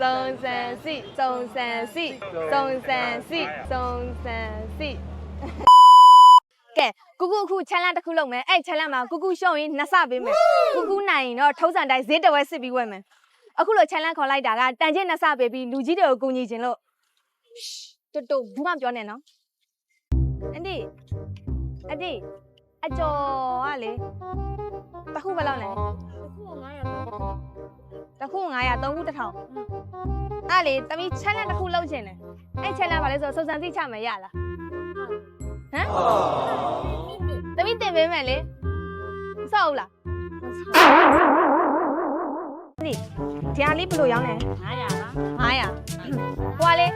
စုံစမ်းစီစုံစမ်းစီစုံစမ်းစီစုံစမ်းစီကဲကူကူအခု challenge တစ်ခုလုပ်မယ်အဲ့ challenge မှာကူကူရှုံးရင်နှစ်ဆပေးမယ်ကူကူနိုင်ရင်တော့ထုံးစံတိုင်းဈေးတစ်ဝက်စစ်ပြီးဝယ်မယ်အခုလို challenge ခေါ်လိုက်တာကတန်ကျင့်နှစ်ဆပေးပြီးလူကြီးတွေကိုကူညီခြင်းလို့တူတူဘူးမပြောနဲ့နော်အန်ဒီအန်ဒီအကျော်ကလေတစ်ခုဘယ်လောက်လဲတစ်ခု900 သုံးခု1000အဲ့လေတမီး challenge တစ်ခုလုပ်ချင်တယ်အဲ့ challenge ဘာလဲဆိုတော့စုံစမ်းသိချမယ်ရလားဟမ်တမီးတင်ပေးမယ်လေမဆောက်ဘူးလားဒီဒီဟာလေးဘယ်လိုရောင်းလဲ900လား900ဟိုကလေ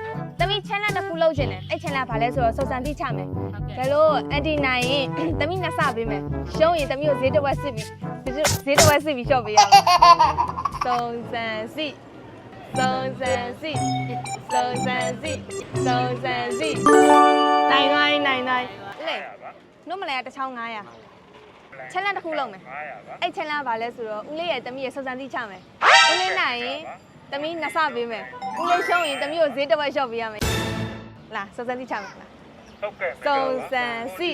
တမီး challenge တစ်ခုလုပ်ချင်တယ်အဲ့ challenge ဘာလဲဆိုတော့စုံစမ်းသိချမယ်ဟုတ်ကဲ့ဒါလို့အန်တီနိုင်ရင်တမီးနှစ်ဆပေးမယ်ရှုံးရင်တမီးကိုဈေးတစ်ဝက်စစ်ပြီးဈေးတစ်ဝက်စစ်ပြီးရှော့ပေးရမယ် စုံစမ်းစီစုံစမ်းစီစုံစမ်းစီစုံစမ်းစီနိုင်နိုင်နိုင်နိုင်လေနှုတ်မလဲတစ်ချောင်း900ချက်လက်တစ်ခုလုံးမယ်အဲ့ချက်လက်ကဘာလဲဆိုတော့ဦးလေးရဲ့တမီးရဲ့စုံစမ်းသိချမယ်ဦးလေးနိုင်ရင်တမီးနှစ်ဆပေးမယ်ဦးလေးရှုံးရင်တမီးကိုဈေးတစ်ဝက်ရှော့ပေးရမယ်လာစုံစမ်းသိချမယ်လားဟုတ်ကဲ့စုံစမ်းစီ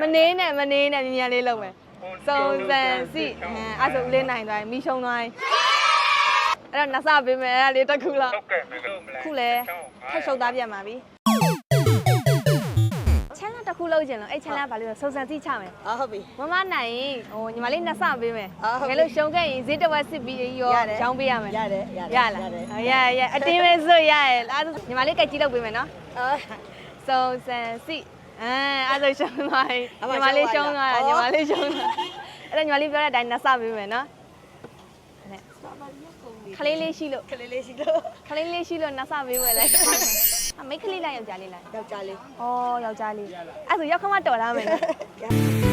မနေနဲ့မနေနဲ့မြင်မြန်လေးလုပ်မယ် စုံစမ်းစီအဲအဲ့ဆိုဦးလေးနိုင်သွားရင်မိရှုံးသွားရင်အဲ့တော့နဆပေးမယ်အဲ့ဒါလေးတစ်ခုလောက်ဟုတ်ကဲ့မလို့မလဲခုလဲထပ်ရှုပ်သားပြန်ပါပြီချမ်းလာတစ်ခုလုပ်ချင်လို့အဲ့ချမ်းလာဘာလို့လဲစုံစမ်းစီချမယ်အော်ဟုတ်ပြီမမနိုင်ရင်ဟိုညီမလေးနဆပေးမယ်အော်ဟုတ်ပြီငယ်လို့ရှုံးခဲ့ရင်ဈေးတစ်ဝက်စစ်ပြီးရောရတယ်ရောင်းပေးရမယ်ရတယ်ရရလားရရအတင်းပဲစို့ရရအဲ့ဒါညီမလေးကြိုက်ကြည့်လုပ်ပေးမယ်နော်အော်စုံစမ်းစီ အဲအဲ့ဒါရှုံးသွားပြီအမညီမလေးရှုံးသွားတာရှုံးညီသွားမလေးရှုံးသွားအဲ့ဒါညီမလေးပြောတဲ့အတိုင်းနဆပေးမယ်နော်ခလေးလေးရှိလို့ကလေးလေးရှိလို့ခလေးလေးရှိလို့နဆပေးမယ်လေအမိတ်ကလေးလိုက်ယောက်ျားလေးလိုက်ယောက်ျားလေးဩယောက်ျားလေးအဲ့ဆိုရောက်ခမတော်လာမယ်နော်